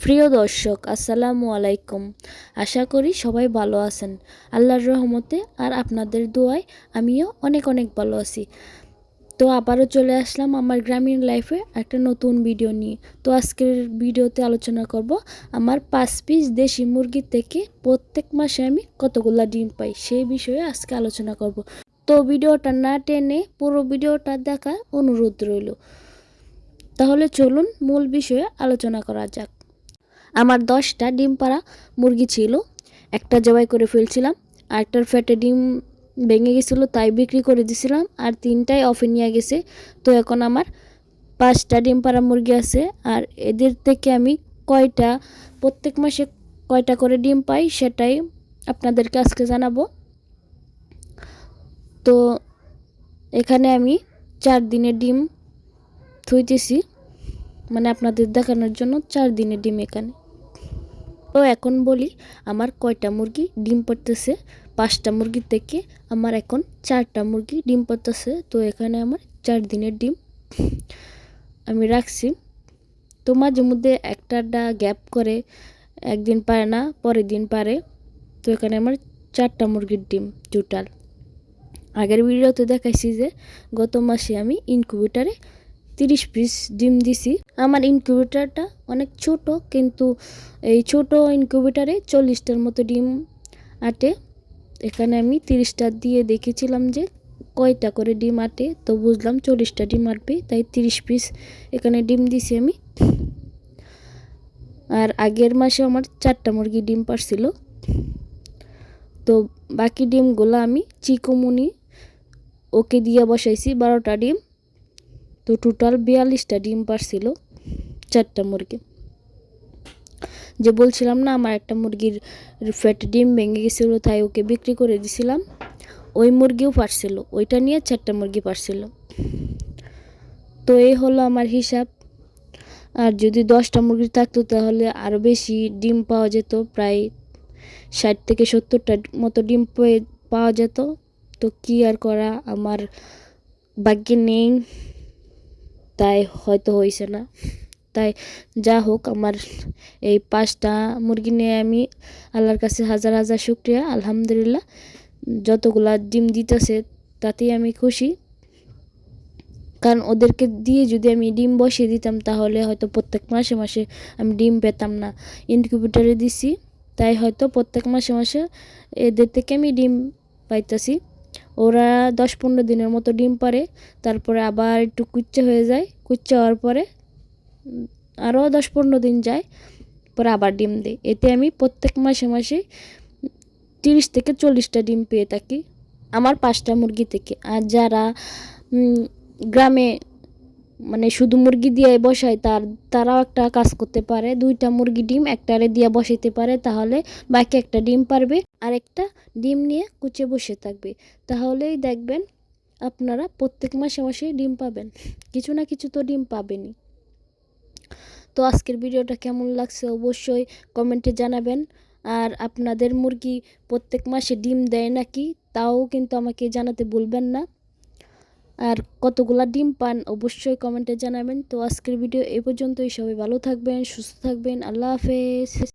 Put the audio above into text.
প্রিয় দর্শক, আসসালামু আলাইকুম। আশা করি সবাই ভালো আছেন। আল্লাহর রহমতে আর আপনাদের দোয়ায় আমিও অনেক অনেক ভালো আছি। তো আবারও চলে আসলাম আমার গ্রামীণ লাইফে একটা নতুন ভিডিও নিয়ে। তো আজকের ভিডিওতে আলোচনা করব আমার পাঁচ পিস দেশি মুরগি থেকে প্রত্যেক মাসে আমি কতগুলা ডিম পাই সেই বিষয়ে আজকে আলোচনা করব। তো ভিডিওটা না টেনে পুরো ভিডিওটা দেখার অনুরোধ রইল। তাহলে চলুন মূল বিষয়ে আলোচনা করা যাক। আমার দশটা ডিম পাড়া মুরগি ছিল। একটা জবাই করে ফেলছিলাম, আরেকটার ফ্যাটে ডিম ভেঙে গেছিল, তাই বিক্রি করে দিছিলাম, আর তিনটাই অফে নিয়ে গেছে। তো এখন আমার পাঁচটা ডিম পাড়া মুরগি আছে, আর এদের থেকে আমি কয়টা, প্রত্যেক মাসে কয়টা করে ডিম পাই সেটাই আপনাদেরকে আজকে জানাব। তো এখানে আমি চার দিনের ডিম থুইতেছি মানে আপনাদের দেখানোর জন্য চার দিনের ডিম এখানে। তো এখন বলি, আমার কয়টা মুরগি ডিম পড়তেছে? পাঁচটা মুরগি থেকে আমার এখন চারটা মুরগি ডিম পড়তেছে। তো এখানে আমার চার দিনের ডিম। আমি রাখছি। তো মাঝে মধ্যে একটা গ্যাপ করে, একদিন পারে না, পরের দিন পারে। তো এখানে আমার চারটা মুরগির ডিম টোটাল আগের ভিডিওতে দেখাইছি যে, গত মাসে আমি ইনকিউবেটারে তিরিশ পিস ডিম দিছি। আমার ইনকিউবেটারটা অনেক ছোট, কিন্তু এই ছোট ইনকিউবেটারে চল্লিশটার মতো ডিম আটে। এখানে আমি তিরিশটা দিয়ে দেখেছিলাম যে কয়টা করে ডিম আটে, তো বুঝলাম চল্লিশটা ডিম আটবে, তাই তিরিশ পিস এখানে ডিম দিছি আমি। আর আগের মাসে আমার চারটা মুরগি ডিম পারছিল। তো বাকি ডিমগুলো আমি চিকুমুনি ওকে দিয়ে বসাইছি বারোটা ডিম। তো টোটাল বিয়াল্লিশটা ডিম পারছিল চারটা মুরগি। যে বলছিলাম না, আমার একটা মুরগির ফ্যাট ডিম ভেঙে গেছিল, তাই ওকে বিক্রি করে দিছিলাম। ওই মুরগিও পারছিল, ওইটা নিয়ে চারটা মুরগি পারছিল। তো এই হলো আমার হিসাব। আর যদি দশটা মুরগি থাকতো, তাহলে আরও বেশি ডিম পাওয়া যেত, প্রায় ষাট থেকে সত্তরটা মতো ডিম পাওয়া যেত। তো কি আর করা, আমার ভাগ্যে নেই। তাই হয়তো হয়েছে না। তাই যা হোক, আমার এই পাঁচটা মুরগি নিয়ে আমি আল্লাহর কাছে হাজার হাজার শুক্রিয়া, আলহামদুলিল্লাহ। যতগুলা ডিম দিতেছে, তাতেই আমি খুশি। কারণ ওদেরকে দিয়ে যদি আমি ডিম বসিয়ে দিতাম, তাহলে হয়তো প্রত্যেক মাসে মাসে আমি ডিম পেতাম না। ইনকিউবেটারে দিছি, তাই হয়তো প্রত্যেক মাসে মাসে এদের থেকে আমি ডিম পাইতেছি। ওরা দশ পনেরো দিনের মতো ডিম পারে তারপরে আবার একটু কুচ্চা হয়ে যায়। কুচ্চা হওয়ার পরে আরও দশ পনেরো দিন যায়, পরে আবার ডিম দিই এতে আমি প্রত্যেক মাসে মাসে তিরিশ থেকে চল্লিশটা ডিম পেয়ে থাকি, আমার পাঁচটা মুরগি থেকে। আর যারা গ্রামে মানে শুধু মুরগি দিয়ে বসায়, তার, তারাও একটা কাজ করতে পারে। দুইটা মুরগি ডিম একটারে দিয়ে বসাইতে পারে, তাহলে বাকি একটা ডিম পারবে। আর একটা ডিম নিয়ে কুচে বসে থাকবে। তাহলেই দেখবেন আপনারা প্রত্যেক মাসে মাসে ডিম পাবেন। কিছু না কিছু তো ডিম পাবেনই। তো আজকের ভিডিওটা কেমন লাগছে অবশ্যই কমেন্টে জানাবেন। আর আপনাদের মুরগি প্রত্যেক মাসে ডিম দেয় নাকি, তাও কিন্তু আমাকে জানাতে ভুলবেন না। আর কতগুলা ডিম পান অবশ্যই কমেন্টে জানাবেন। তো আজকের ভিডিও এ পর্যন্তই। সবাই ভালো থাকবেন, সুস্থ থাকবেন। আল্লাহ হাফেজ।